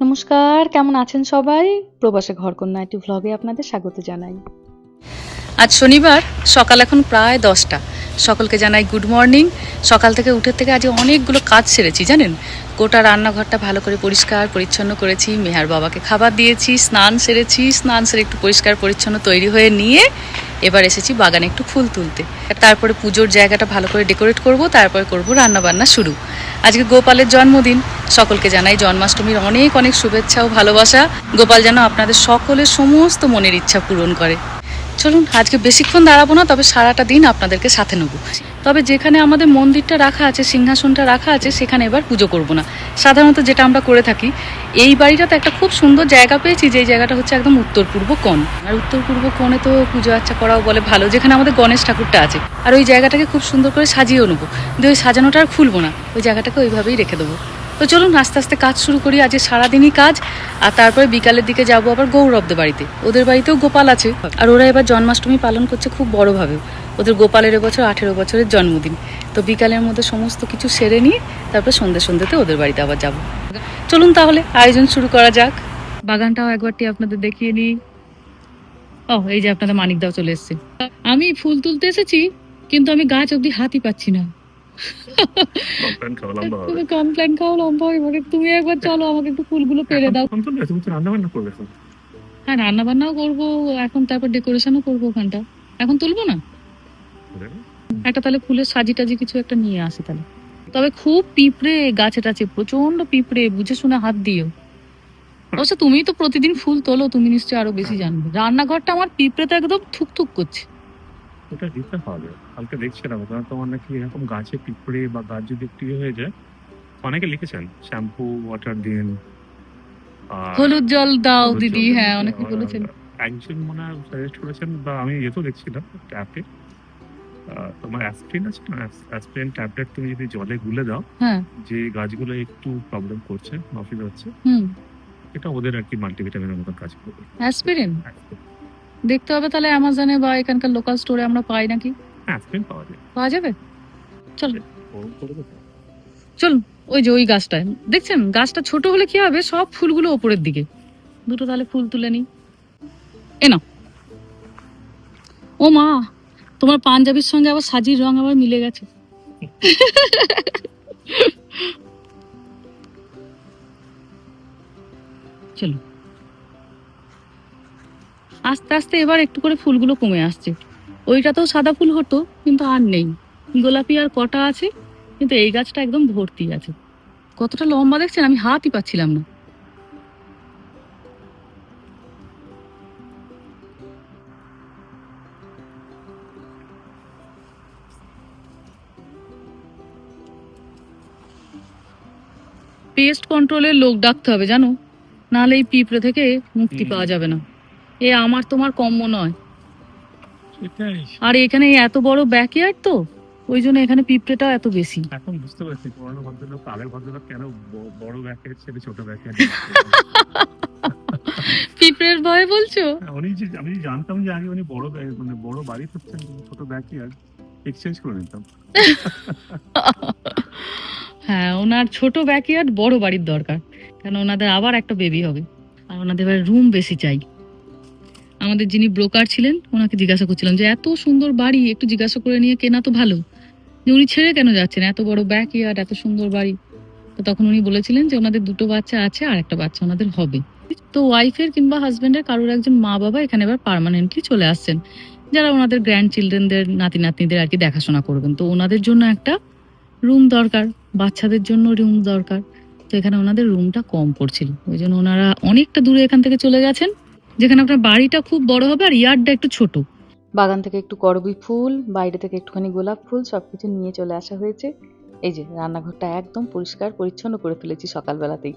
নমস্কার, কেমন আছেন সবাই? প্রবাসে ঘরকন্যা একটি ভ্লগে আপনাদের স্বাগত জানাই। আজ শনিবার, সকাল এখন প্রায় দশটা। সকলকে জানাই গুড মর্নিং সকাল থেকে উঠে থেকে আজ অনেকগুলো কাজ সেরেছি, জানেন? গোটা রান্নাঘরটা ভালো করে পরিষ্কার, পরিচ্ছন্ন করেছি, মেহার বাবাকে খাবার দিয়েছি, স্নান সেরেছি, স্নান সেরে একটু পরিষ্কার, পরিচ্ছন্ন তৈরি হয়ে নিয়ে এবার এসেছি বাগানে একটু ফুল তুলতে। তারপরে পুজোর জায়গাটা ভালো করে ডেকোরেট করব, তারপরে করব রান্না বান্না শুরু। আজকে গোপালের জন্মদিন, সকলকে জানাই জন্মাষ্টমীর অনেক অনেক শুভেচ্ছা ও ভালোবাসা। গোপাল যেন আপনাদের সকলের সমস্ত মনের ইচ্ছা পূরণ করে। চলুন, আজকে বেশিক্ষণ দাঁড়াবো না, তবে সারাটা দিন আপনাদেরকে সাথে নেব। তবে যেখানে আমাদের মন্দিরটা রাখা আছে, সিংহাসনটা রাখা আছে, সেখানে এবার পুজো করব না। সাধারণত যেটা আমরা করে থাকি, এই বাড়িটাতে একটা খুব সুন্দর জায়গা পেয়েছি, যেই জায়গাটা হচ্ছে একদম উত্তর পূর্ব কোণ। আর উত্তর পূর্ব কোণে তো পুজো আচ্ছা করাও বলে ভালো, যেখানে আমাদের গণেশ ঠাকুরটা আছে। আর ওই জায়গাটাকে খুব সুন্দর করে সাজিয়েও নেব। দিয়ে ওই সাজানোটা আর খুলবো না, ওই জায়গাটাকে ওইভাবেই রেখে দেবো। তো চলুন, আস্তে আস্তে কাজ শুরু করি। আজ সারাদিনই কাজ, আর তারপরে বিকালের দিকে যাব আবার গৌরবদের বাড়িতে। ওদের বাড়িতেও গোপাল আছে। আর ওরা এবার জন্মাষ্টমী পালন করছে খুব বড়োভাবে। ওদের গোপালের এবছর আঠেরো বছরের জন্মদিন। তো বিকালের মধ্যে সমস্ত কিছু সেরে নিয়ে, তারপর সন্ধ্যে সন্ধ্যেতে ওদের বাড়িতে আবার যাব। চলুন তাহলে, আয়োজন শুরু করা যাক। বাগানটাও একবারটি আপনাদের দেখিয়ে নিই। ও, এই যে আপনাদের মানিকদাও চলে এসেছে। আমি ফুল তুলতে এসেছি, কিন্তু আমি গাছ অব্দি হাতই পাচ্ছি না। কমপ্লেন লম্বা তুমি কমপ্লেন খাও লম্বা হয়ে যাবে। তুমি একবার চলো আমাকে একটু ফুলগুলো পেরে দাও। তুমি তো রান্না বান্না করবে এখন। হ্যাঁ রান্না বান্নাও করব এখন তারপর ডেকোরেশনও করব ওখানটা। এখন তুলবো না? একটা তাহলে ফুলের সাজি টাজি কিছু একটা নিয়ে আসি তাহলে। তবে খুব পিঁপড়ে গাছে টাছে প্রচণ্ড পিঁপড়ে বুঝে শুনে হাত দিও। অবশ্য তুমি তো প্রতিদিন ফুল তোলো তুমি নিশ্চয়ই আরও বেশি জানবে। রান্নাঘরটা আমার পিঁপড়ে তো একদম থুক থুক করছে। ওটা দিতে হবে। কালকে দেখছিলাম কারণ তোমার নাকি এরকম গাছে পিঁপড়ে বা গাছ যদি একটু ইয়ে হয়ে যায় অনেকে লিখেছেন শ্যাম্পু ওয়াটার দিন হলুদ জল দাও দিদি হ্যাঁ অনেকে বলেছেন। একজন মনে হয় সাজেস্ট করেছেন বা আমি ইয়েতেও দেখছিলাম ট্যাপে তোমার অ্যাসপ্রিন আছে না? অ্যাসপ্রিন ট্যাবলেট তুমি যদি জলে গুলে দাও হ্যাঁ। যে গাছগুলো একটু প্রবলেম করছে নফিল হচ্ছে হুম। এটা ওদের আর কি মাল্টিভিটামিনের মতন কাজ করবে। অ্যাসপিরিন দেখতে হবে তাহলে অ্যামাজনে বা এখানকার লোকাল স্টোরে আমরা পাই নাকি? অ্যাসপ্রিন পাওয়া যায়। পাওয়া যাবে? চল। তো। চলুন ওই যে ওই গাছটায়। দেখছেন গাছটা ছোট হলে কি হবে? সব ফুলগুলো ওপরের দিকে। দুটো তাহলে ফুল তুলে নিই। এ নাও। ও মা তোমার পাঞ্জাবির সঙ্গে আবার সাজির রং আবার মিলে গেছে। চলো। আস্তে আস্তে এবার একটু করে ফুলগুলো কমে আসছে। ওইটাতেও সাদা ফুল হতো কিন্তু আর নেই। গোলাপি আর কটা আছে কিন্তু এই গাছটা একদম ভর্তি আছে। কতটা লম্বা দেখছেন? আমি হাতই পাচ্ছিলাম না। পেস্ট কন্ট্রোলের লোক ডাকতে হবে জানো? নাহলে এই পিঁপড়ে থেকে মুক্তি পাওয়া যাবে না। এ আমার তোমার কম্য নয়। আর এখানে এত বড় ব্যাকইয়ার্ড তো? ওই জন্য এখানে পিঁপড়েটা এত বেশি। এখন বুঝতে পারছি পুরোনো ভদ্রলোক আগের ভদ্রলোক কেন বড় ব্যাকের ছেড়ে ছোট ব্যাকের পিঁপড়ের ভয়ে বলছো? উনি যে আমি জানতাম যে আগে উনি বড় মানে বড় বাড়ি করছেন ছোট ব্যাকে এক্সচেঞ্জ করে নিতাম। হ্যাঁ ওনার ছোট ব্যাকইয়ার্ড বড় বাড়ির দরকার। কারণ ওনাদের আবার একটা বেবি হবে। আর ওনাদের রুম বেশি চাই। আমাদের যিনি ব্রোকার ছিলেন, ওনাকে জিজ্ঞাসা করছিলাম যে, এত সুন্দর বাড়ি, একটু জিজ্ঞাসা করে নিয়ে কেনা তো ভালো। যে উনি ছেড়ে কেন যাচ্ছেন? এত বড় ব্যাক ইয়ার্ড এত সুন্দর বাড়ি। তো তখন উনি বলেছিলেন যে, ওনাদের দুটো বাচ্চা আছে, আর একটা বাচ্চা ওনাদের হবে। তো ওয়াইফের কিংবা হাজবেন্ডের কারোর একজন মা বাবা এখানে এবার পার্মানেন্টলি চলে আসছেন। যারা ওনাদের গ্র্যান্ড চিলড্রেনদের নাতি নাতনিদের আর কি দেখাশোনা করবেন। তো ওনাদের জন্য একটা রুম দরকার, বাচ্চাদের জন্য রুম দরকার। তো এখানে ওনাদের রুমটা কম পড়ছিল। ওই জন্য ওনারা অনেকটা দূরে এখান থেকে চলে গেছেন। যেখানে আপনার বাড়িটা খুব বড় হবে আর ইয়ার্ডটা একটু ছোট। বাগান থেকে একটু করবি ফুল, বাইরে থেকে একটুখানি গোলাপ ফুল, সবকিছু নিয়ে চলে আসা হয়েছে। এই যে, রান্নাঘরটা একদম পরিষ্কার, পরিচ্ছন্ন করে ফেলেছি সকালবেলাতেই।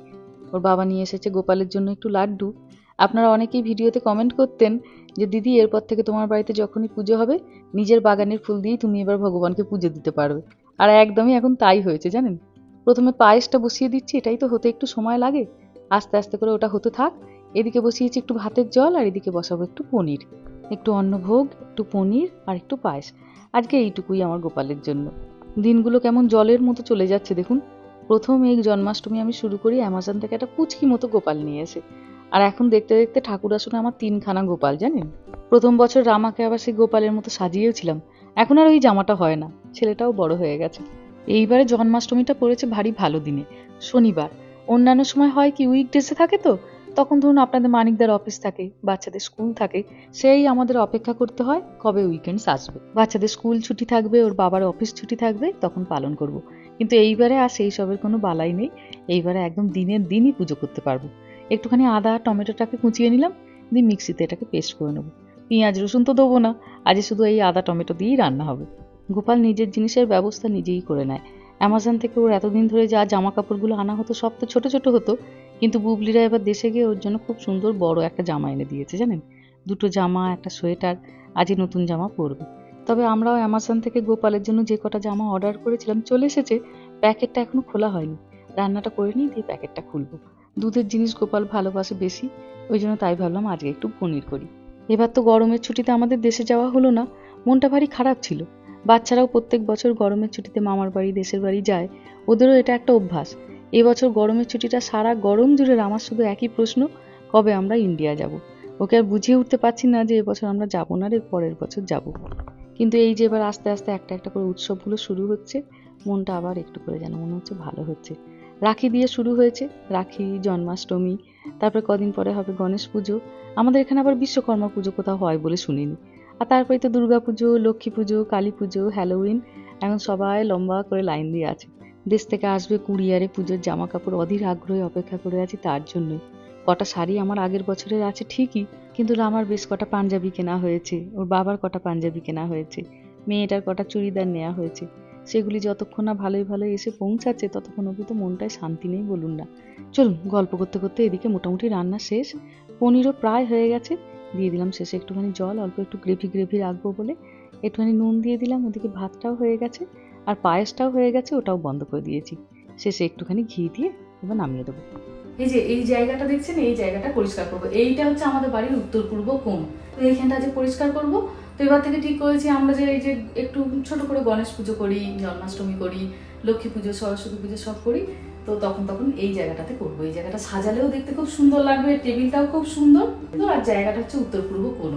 ওর বাবা নিয়ে এসেছে গোপালের জন্য একটু লাড্ডু। আপনারা অনেকেই ভিডিওতে কমেন্ট করতেন যে, দিদি, এরপর থেকে তোমার বাড়িতে যখনই পুজো হবে, নিজের বাগানের ফুল দিয়েই তুমি এবার ভগবানকে পুজো দিতে পারবে। আর একদমই এখন তাই হয়েছে, জানেন? প্রথমে পায়েসটা বসিয়ে দিচ্ছি, এটাই তো হতে একটু সময় লাগে। আস্তে আস্তে করে ওটা হতে থাক। এদিকে বসিয়েছি একটু ভাতের জল আর এদিকে বসাবো একটু পনির। একটু অন্নভোগ, একটু পনির আর একটু পায়েস। আজকে এইটুকুই আমার গোপালের জন্য। দিনগুলো কেমন জলের মতো চলে যাচ্ছে দেখুন। প্রথম এই জন্মাষ্টমী আমি শুরু করি, অ্যামাজন থেকে একটা পুচকি মতো গোপাল নিয়ে এসে। আর এখন দেখতে দেখতে ঠাকুর আসনে আমার তিনখানা গোপাল, জানেন? প্রথম বছর রামাকে আবার সেই গোপালের মতো সাজিয়েওছিলাম। এখন আর ওই জামাটা হয় না, ছেলেটাও বড় হয়ে গেছে। এইবারে জন্মাষ্টমীটা পড়েছে ভারী ভালো দিনে, শনিবার। অন্যান্য সময় হয় কি উইকডেসে থাকে তো? তখন ধরুন আপনাদের মানিকদার অফিস থাকে, বাচ্চাদের স্কুল থাকে, সেই আমাদের অপেক্ষা করতে হয় কবে উইকেন্ডস আসবে। বাচ্চাদের স্কুল ছুটি থাকবে, ওর বাবার অফিস ছুটি থাকবে, তখন পালন করব। কিন্তু এইবারে আর সেই সবের কোনো বালাই নেই, এইবারে একদম দিনের দিনই পুজো করতে পারব। একটুখানি আদা, টমেটোটাকে কুচিয়ে নিলাম, দিয়ে মিক্সিতে এটাকে পেস্ট করে নেব। পেঁয়াজ, রসুন তো দেবো না, আজ শুধু এই আদা, টমেটো দিয়েই রান্না হবে। গোপাল নিজের জিনিসের ব্যবস্থা নিজেই করে নেয়। অ্যামাজন থেকে ওর এতদিন ধরে যা জামা কাপড়গুলো আনা হতো, সব তো ছোট ছোট হতো কিন্তু বুবলিরা এবার দেশে গিয়ে ওর জন্য খুব সুন্দর বড় একটা জামা এনে দিয়েছে, জানেন? দুটো জামা, একটা সোয়েটার, আজই নতুন জামা পরবে। তবে আমরাও অ্যামাজন থেকে গোপালের জন্য যে কটা জামা অর্ডার করেছিলাম, চলে এসেছে। প্যাকেটটা এখনও খোলা হয়নি। রান্নাটা করে নিই, দিয়ে প্যাকেটটা খুলবো। দুধের জিনিস গোপাল ভালোবাসে বেশি, ওই জন্য তাই ভাবলাম আজকে একটু পনির করি। এবার তো গরমের ছুটিতে আমাদের দেশে যাওয়া হলো না, মনটা ভারী খারাপ ছিল। বাচ্চারাও প্রত্যেক বছর গরমের ছুটিতে মামার বাড়ি, দেশের বাড়ি যায়। ওদেরও এটা একটা অভ্যাস। এবছর গরমের ছুটিটা সারা গরম জুড়ে আমার শুধু একই প্রশ্ন, কবে আমরা ইন্ডিয়া যাব? ওকে আর বুঝিয়ে উঠতে পারছি না যে এবছর আমরা যাব না রে, পরের বছর যাব। কিন্তু এই যে এবার আস্তে আস্তে একটা একটা করে উৎসবগুলো শুরু হচ্ছে, মনটা আবার একটু করে যেন মনে হচ্ছে ভালো হচ্ছে। রাখি দিয়ে শুরু হয়েছে, রাখি, জন্মাষ্টমী, তারপরে কদিন পরে হবে গণেশ পুজো। আমাদের এখানে আবার বিশ্বকর্মা পুজো কোথাও হয় বলে শুনিনি। আর তারপরে তো দুর্গা পুজো লক্ষ্মী পুজো, কালী পুজো হ্যালোউইন এখন সবাই লম্বা করে লাইন দিয়ে আছে। দেশ থেকে আসবে কুরিয়ারে পুজোর জামা কাপড় অধীর আগ্রহে অপেক্ষা করে আছি তার জন্যই। কটা শাড়ি আমার আগের বছরের আছে ঠিকই, কিন্তু আমার বেশ কটা পাঞ্জাবি কেনা হয়েছে, ওর বাবার কটা পাঞ্জাবি কেনা হয়েছে, মেয়েটার কটা চুড়িদার নেওয়া হয়েছে। সেগুলি যতক্ষণ না ভালোই ভালোই এসে পৌঁছাচ্ছে, ততক্ষণ অবধি তো মনটায় শান্তি নেই বলুন না। চলুন, গল্প করতে করতে এদিকে মোটামুটি রান্না শেষ। পনিরও প্রায় হয়ে গেছে। দিয়ে দিলাম শেষে একটুখানি জল, অল্প একটু গ্রেভি গ্রেভি রাখব বলে। একটুখানি নুন দিয়ে দিলাম, ওদিকে ভাতটাও হয়ে গেছে। আর পায়েসটাও হয়ে গেছে, ওটাও বন্ধ করে দিয়েছি। শেষে একটুখানি ঘি দিয়ে এবার নামিয়ে দেবো। এই যে, এই জায়গাটা দেখছেন? এই জায়গাটা পরিষ্কার করব। এইটা হচ্ছে আমাদের বাড়ির উত্তর পূর্ব কোণ। তো এইখানটা যে পরিষ্কার করব, তো এবার থেকে ঠিক করেছি আমরা যে, এই যে একটু ছোট করে গণেশ পুজো করি, জন্মাষ্টমী করি, লক্ষ্মী পুজো, সরস্বতী পুজো সব করি, তো তখন তখন এই জায়গাটাতে করব। এই জায়গাটা সাজালেও দেখতে খুব সুন্দর লাগবে, টেবিলটাও খুব সুন্দর আর জায়গাটা হচ্ছে উত্তর পূর্ব কোণ।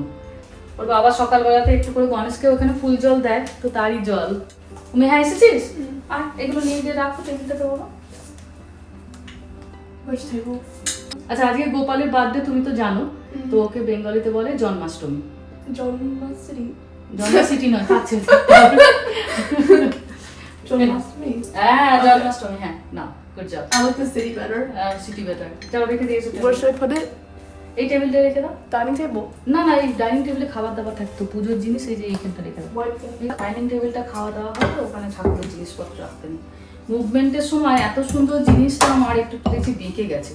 ওর বাবা সকালবেলাতে একটু করে গণেশকে ওখানে ফুল জল দেয় তো তারই জল। মেহা এসেছিস? আর এগুলো নিয়ে গিয়ে রাখো টেবিলটাতে বাবা। আচ্ছা আজকে গোপালের বার্থডে তুমি তো জানো তো ওকে বেঙ্গলিতে বলে জন্মাষ্টমী। City. জন্মাষ্টমী নয় John হ্যাঁ জন্মাষ্টমী হ্যাঁ না good job city better. City better চলো রেখে দিয়েছ? এই টেবিলটা রেখে দাও। Dining table. না না এই ডাইনিং টেবিলে খাবার দাবার থাকতো। পুজোর জিনিস এই যে এইখানটা রেখে দাও। এই ডাইনিং টেবিলটা খাওয়া দাওয়া হবে ওখানে ঠাকুরের জিনিসপত্র রাখতেন মুভমেন্টের সময় এত সুন্দর জিনিসটা আমার একটু দেখছি বেঁকে গেছে।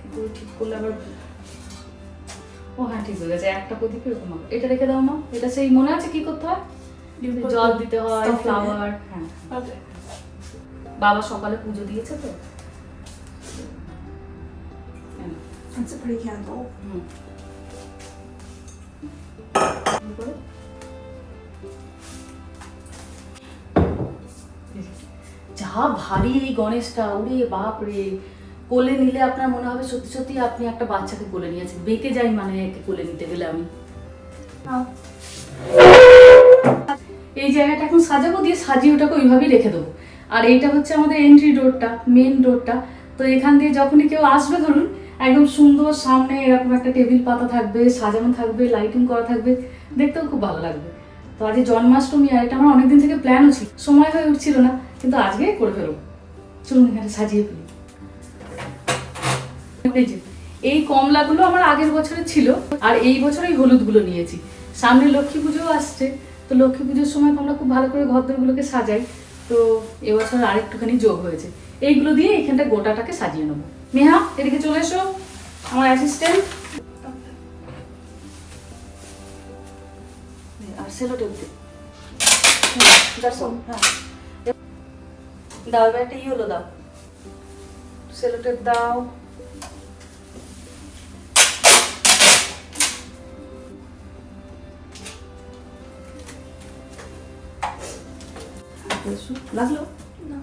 কিন্তু ঠিক করলে আবার ও হ্যাঁ ঠিক হয়ে গেছে। একটা প্রদীপ এরকম। এটা রেখে দাও মা। এটা সেই মনে আছে কি করতে হয়? জল দিতে হয়. ফ্লাওয়ার হ্যাঁ। বাবা সকালে পুজো দিয়েছে তো। That's a pretty candle. এরপরে? যা ভারী এই গণেশটা ওরে বাপ রে কোলে নিলে আপনার মনে হবে সত্যি সত্যি আপনি একটা বাচ্চাকে কোলে নিয়েছেন বেঁকে যাই মানে একে কোলে নিতে গেলে আমি. এই জায়গাটা এখন সাজাবো দিয়ে সাজিয়ে ওটাকে ওইভাবেই রেখে দেবো আর এইটা হচ্ছে আমাদের এন্ট্রি ডোরটা মেন ডোরটা তো এখান দিয়ে যখনই কেউ আসবে ধরুন একদম সুন্দর, সামনে এরকম একটা টেবিল পাতা থাকবে, সাজানো থাকবে লাইটিং করা থাকবে, দেখতেও খুব ভালো লাগবে। তো আজকে জন্মাষ্টমী আর এটা আমার অনেকদিন থেকে প্ল্যানও ছিল, সময় হয়ে উঠছিল না, কিন্তু আজকে করে ফেলব। চলুন এখানে সাজিয়ে ফেলি এই কমলাগুলো আমার আগের বছরে ছিল, আর এই বছর এই হলুদগুলো নিয়েছি। সামনে লক্ষ্মী পুজো আসছে, তো লক্ষ্মী পুজোর সময় আমরা খুব ভালো করে ঘরদোরগুলোকে সাজাই, তো এবছর আরেকটুখানি যোগ হয়েছে। এইগুলো দিয়ে এখানটা গোটাটাকে সাজিয়ে নেব। নেহা এদিকে চলে এসো আমার অ্যাসিস্ট্যান্ট আর সেলোটেপ দে। That's all, হ্যাঁ। দাও এবার একটা ইয়েলো দাও। সেলোটেপ দাও। লাগল No.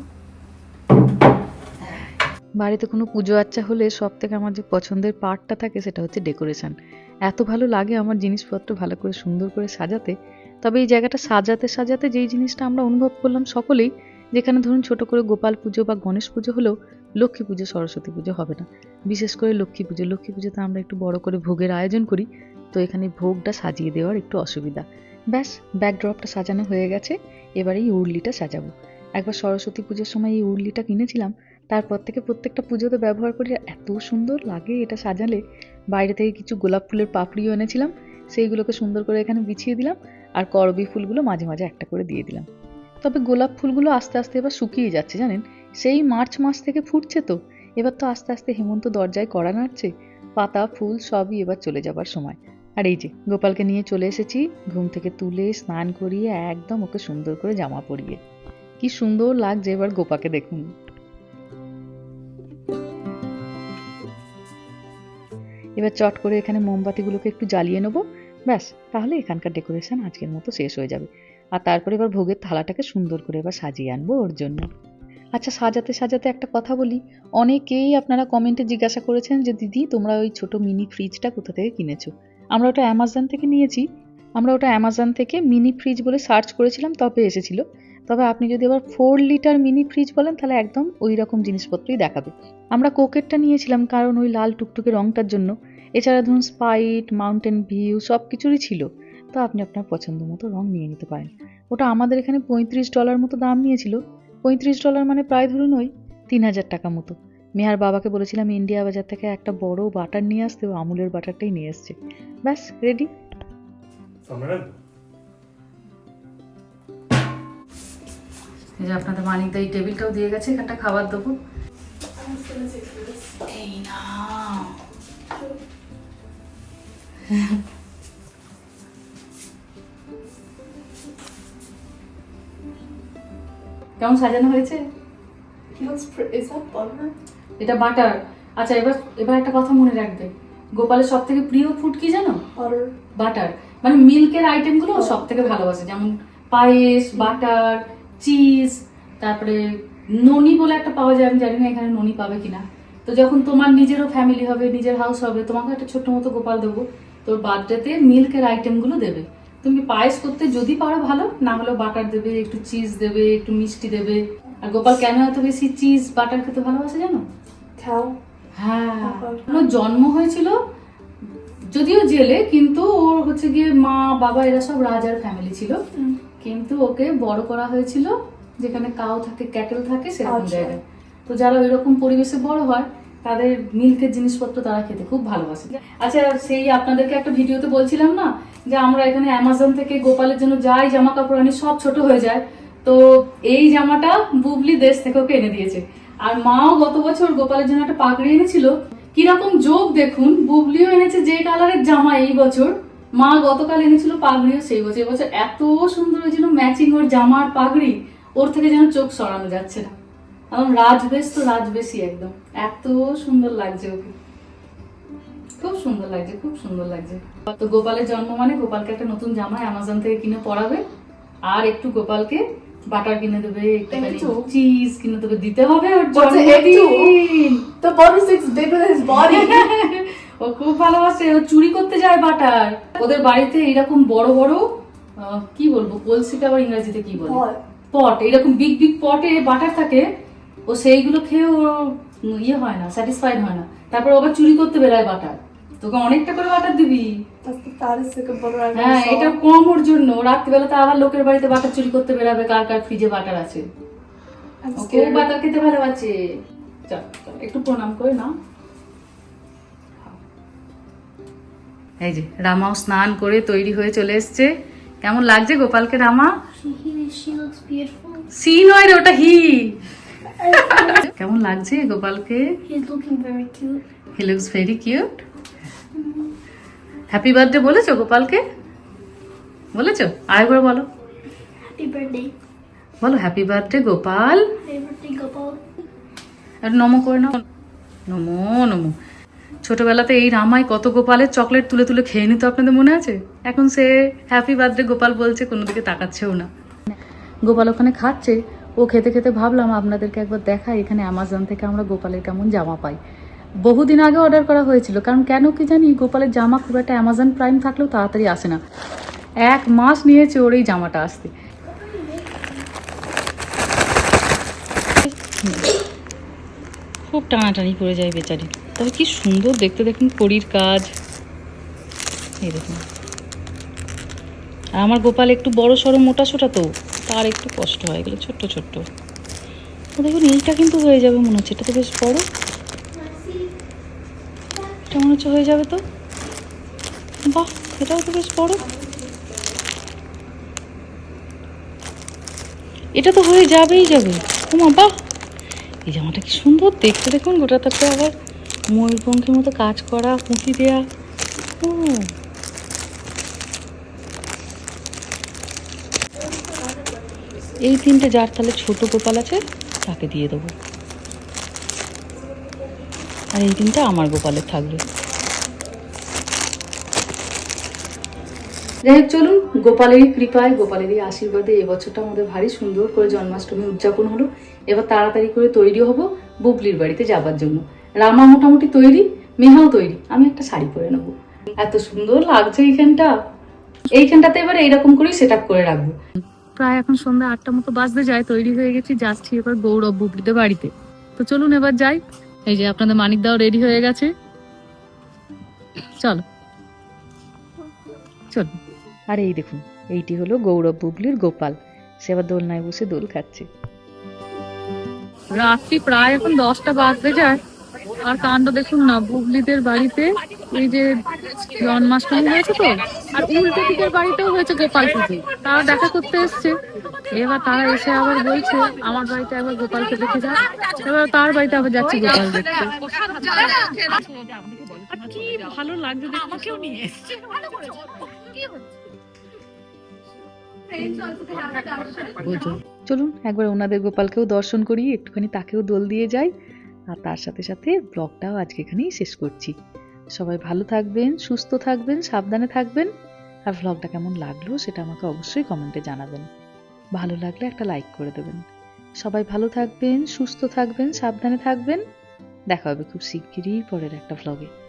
বাড়িতে কোনো পুজো আচ্চা হলে সব থেকে আমার যে পছন্দের পার্টটা থাকে সেটা হচ্ছে ডেকোরেশন। এত ভালো লাগে আমার জিনিসপত্র ভালো করে সুন্দর করে সাজাতে। তবে এই জায়গাটা সাজাতে সাজাতে যেই জিনিসটা আমরা অনুভব করলাম সকলেই, যেখানে ধরুন ছোট করে গোপাল পুজো বা গণেশ পুজো হলেও লক্ষ্মী পুজো, সরস্বতী পুজো হবে না। বিশেষ করে লক্ষ্মী পুজো। লক্ষ্মী পুজোতে আমরা একটু বড় করে ভোগের আয়োজন করি, তো এখানে ভোগটা সাজিয়ে দেওয়ার একটু অসুবিধা। ব্যাস ব্যাকড্রপটা সাজানো হয়ে গেছে। এবার এই উর্লিটা সাজাবো। একবার সরস্বতী পুজোর সময় এই উর্লিটা কিনেছিলাম তারপর থেকে প্রত্যেকটা পুজোতে ব্যবহার করি এত সুন্দর লাগে এটা সাজালে। বাইরে থেকে কিছু গোলাপ ফুলের পাপড়িও এনেছিলাম, সেইগুলোকে সুন্দর করে এখানে বিছিয়ে দিলাম, আর করবি ফুলগুলো মাঝে মাঝে একটা করে দিয়ে দিলাম। তবে গোলাপ ফুলগুলো আস্তে আস্তে এবার শুকিয়ে যাচ্ছে, জানেন? সেই মার্চ মাস থেকে ফুটছে তো, এবার তো আস্তে আস্তে হেমন্ত দরজায় কড়া নাড়ছে, পাতা, ফুল সবই এবার চলে যাবার সময়। আর এই যে, গোপালকে নিয়ে চলে এসেছি, ঘুম থেকে তুলে স্নান করিয়ে একদম ওকে সুন্দর করে জামা পরিয়ে। কি সুন্দর লাগছে এবার গোপাকে দেখুন। এবার চট করে এখানে মোমবাতিগুলোকে একটু জ্বালিয়ে নেব। ব্যাস, তাহলে এখানকার ডেকোরেশন আজকের মতো শেষ হয়ে যাবে। আর তারপরে এবার ভোগের থালাটাকে সুন্দর করে এবার সাজিয়ে আনব ওর জন্য। আচ্ছা সাজাতে সাজাতে একটা কথা বলি। অনেকেই আপনারা কমেন্টে জিজ্ঞাসা করেছেন যে, দিদি, তোমরা ওই ছোট মিনি ফ্রিজটা কোথা থেকে কিনেছো? আমরা ওটা অ্যামাজন থেকে নিয়েছি। আমরা ওটা অ্যামাজন থেকে মিনি ফ্রিজ বলে সার্চ করেছিলাম, তবে এসেছিল। তবে আপনি যদি আবার ফোর লিটার মিনি ফ্রিজ বলেন, তাহলে একদম ওই রকম জিনিসপত্রই দেখাবে। আমরা কোকেটটা নিয়েছিলাম কারণ ওই লাল টুকটুকে রংটার জন্য। এছাড়া ধরুন স্পাইট, মাউন্টেন ভিউ সব কিছুরই ছিল। তো আপনি আপনার পছন্দ মতো রং নিয়ে নিতে পারেন। ওটা আমাদের এখানে পঁয়ত্রিশ ডলার মতো দাম নিয়েছিল। পঁয়ত্রিশ ডলার মানে প্রায় ধরুন ওই তিন হাজার টাকা মতো। মেহার বাবাকে বলেছিলাম, ইন্ডিয়া বাজার থেকে একটা বড় বাটার নিয়ে আসতে ও আমুলের বাটারটাই নিয়ে এসছে। ব্যাস রেডি এই যে আপনাদের মানিকদা এই টেবিলটাও দিয়ে গেছে এখানটা খাবার দেবো. এই না। কেমন সাজানো হয়েছে? এটা বাটার আচ্ছা এবার এবার একটা কথা মনে রাখবে। গোপালের সব থেকে প্রিয় ফুড কি জানো? বাটার মানে মিল্কের আইটেমগুলো সব থেকে ভালোবাসে। যেমন পায়েস বাটার চিজ তারপরে ননি বলে একটা পাওয়া যায় আমি জানি না এখানে ননি পাবে কিনা। তো যখন তোমার নিজেরও ফ্যামিলি হবে নিজের হাউস হবে তোমাকে একটা ছোট্ট মতো গোপাল দেবো তোর বার্থডেতে মিল্কের আইটেমগুলো দেবে। তুমি পায়েস করতে যদি পারো ভালো না হলেও বাটার দেবে একটু চিজ দেবে একটু মিষ্টি দেবে। আর গোপাল কেন এত বেশি চিজ বাটার খেতে ভালোবাসে জানো? Cow. হ্যাঁ। ওর জন্ম হয়েছিল? যদিও জেলে কিন্তু ওর হচ্ছে গিয়ে মা বাবা এরা সব রাজার ফ্যামিলি ছিল। কিন্তু ওকে বড় করা হয়েছিল যেখানে কাউ থাকে ক্যাটেল থাকে সেরকম আচ্ছা। জায়গায়। তো যারা ওই রকম পরিবেশে বড় হয় তাদের মিল্কের জিনিসপত্র তারা খেতে খুব ভালোবাসে। আচ্ছা সেই আপনাদেরকে একটা ভিডিওতে বলছিলাম না যে আমরা এখানে অ্যামাজন থেকে গোপালের জন্য যাই জামা কাপড় আনি সব ছোট হয়ে যায়। তো এই জামাটা বুবলি দেশ থেকে ওকে এনে দিয়েছে। আর মাও গত বছর গোপালের জন্য একটা পাগড়ি এনেছিল। কীরকম যোগ দেখুন বুবলিও এনেছে যে কালারের জামা এই বছর। মা গতকাল এনেছিল পাগড়িও সেই বছর এবছর এত সুন্দর হয়েছিল ম্যাচিং ওর জামা আর পাগড়ি ওর থেকে যেন চোখ সরানো যাচ্ছে না। একদম রাজবেশ তো রাজবেশই একদম। এত সুন্দর লাগছে ওকে। খুব সুন্দর লাগছে খুব সুন্দর লাগছে। তো গোপালের জন্ম মানে গোপালকে একটা নতুন জামা অ্যামাজন থেকে কিনে পরাবে আর একটু গোপালকে বাটার কিনে দেবে একটু? চিজ কিনে দেবে দিতে হবে ওর জন্মদিন। butter stick's bigger than his body. ও খুব ভালোবাসে ও চুরি করতে যায় বাটার ওদের বাড়িতে এরকম বড় বড় কি বলব কলসিটা আবার ইংরেজিতে কি বলে? পট। এরকম বিগ বিগ পটে বাটার থাকে ও সেইগুলো খেয়ে ও ইয়ে হয় না স্যাটিসফাইড হয় না। তারপর আবার চুরি করতে বেরোয় বাটার তোকে অনেকটা করে বাটার দিবি। হ্যাঁ এটা কম ওর জন্য। রাত্রিবেলা তো আবার লোকের বাড়িতে বাটার চুরি করতে বেরাবে কার কার ফ্রিজে বাটার আছে। I'm ও বাটার খেতে ভালোবাসে। চল চল, একটু প্রণাম করে না এই যে রামাও স্নান করে তৈরি হয়ে চলে এসছে। কেমন লাগছে গোপালকে রামা. সি নয় রে ওটা হি কেমন লাগছে গোপালকে. He looks very cute happy birthday বলেছ গোপালকে? বলেছ? আরেকবার বলো। Happy birthday. বলো হ্যাপি বার্থডে গোপাল. আর নমো করে নাও। নমো নমো। ছোটবেলাতে এই রামাই কত গোপালের চকলেট তুলে তুলে খেয়ে নিত আপনাদের মনে আছে? এখন সে হ্যাপি বার্থডে গোপাল বলছে কোনো দিকে তাকাচ্ছেও না। গোপাল ওখানে খাচ্ছে, ও খেতে খেতে ভাবলাম আপনাদেরকে একবার দেখাই, এখানে অ্যামাজন থেকে আমরা গোপালের কেমন জামা পাই। বহুদিন আগে অর্ডার করা হয়েছিল, কারণ কেন কি জানি গোপালের জামা খুব একটা অ্যামাজন প্রাইম থাকলেও তাড়াতাড়ি আসে না। এক মাস নিয়েছে ওর এই জামাটা আসতে। খুব টানাটানি করে যায় বেচারি। তবে কি সুন্দর দেখতে দেখুন কড়ির কাজ। এই দেখুন। আর আমার গোপাল একটু বড় সড়ো, মোটা সোটা তো, তার একটু কষ্ট হয় এগুলো ছোট্ট ছোট্ট। দেখুন, এইটা কিন্তু হয়ে যাবে মনে হচ্ছে, এটা তো বেশ বড়। এটা মনে হচ্ছে হয়ে যাবে তো? বাহ, এটাও তো বেশ বড়। এটা তো হয়ে যাবেই যাবে। বাহ! এই জামাটা কি সুন্দর, দেখতে দেখুন গোটাটাতে আবার ময়ূরপঙ্খের মতো কাজ করা পুঁতি দেয়া। এই তিনটে যার তাহলে ছোট গোপাল আছে, তাকে দিয়ে দেবো। আর এই তিনটা আমার গোপালের থাকবে। যাই হোক, চলুন, গোপালেরই কৃপায়, গোপালেরই আশীর্বাদে এবছরটা আমাদের ভারী সুন্দর করে জন্মাষ্টমী উদযাপন হলো। এবার তাড়াতাড়ি করে তৈরি হব বুবলির বাড়িতে যাবার জন্য। রামা মোটামুটি তৈরি মেহাও তৈরি। আমি একটা শাড়ি পরে নেব। এত সুন্দর লাগছে এইখানটা। এইখানটাতে এবার এইরকম করেই সেট আপ করে রাখব। প্রায় এখন সন্ধ্যা আটটা মতো বাজতে যায় তৈরি হয়ে গেছি যাচ্ছি এবার গৌরব বুবলিদের বাড়িতে। তো চলুন এবার যাই। এই যে আপনাদের মানিক দাও রেডি হয়ে গেছে। চলো। চলুন আর এই দেখুন এইটি হলো গৌরব বুবলির গোপাল। সে আবার দোলনায় বসে দোল খাচ্ছে। রাত্রি প্রায় এখন দশটা বাজতে যায়। আর কাণ্ড দেখুন না বুবলিদের বাড়িতে এই যে জন্মাষ্টমী হয়েছে তো আর উল্টো দিকের বাড়িতেও হয়েছে গোপাল পুজো। তারা দেখা করতে এসছে। এবার তারা এসে আবার বলছে আমার বাড়িতে একবার গোপালকে দেখে যা এবার তার বাড়িতে আবার যাচ্ছে গোপাল দেখতে। কি ভালো লাগছে আমাকেও নিয়ে এসছে। চলুন, একবার ওনাদের গোপালকেও দর্শন করি একটুখানি তাকেও দোল দিয়ে যাই। আর তার সাথে সাথে ব্লগটাও আজকে এখানেই শেষ করছি। সবাই ভালো থাকবেন, সুস্থ থাকবেন, সাবধানে থাকবেন। আর ব্লগটা কেমন লাগল সেটা আমাকে অবশ্যই কমেন্টে জানাবেন। ভালো লাগলে একটা লাইক করে দেবেন। সবাই ভালো থাকবেন, সুস্থ থাকবেন, সাবধানে থাকবেন। দেখা হবে খুব শিগগিরই পরের একটা ভ্লগে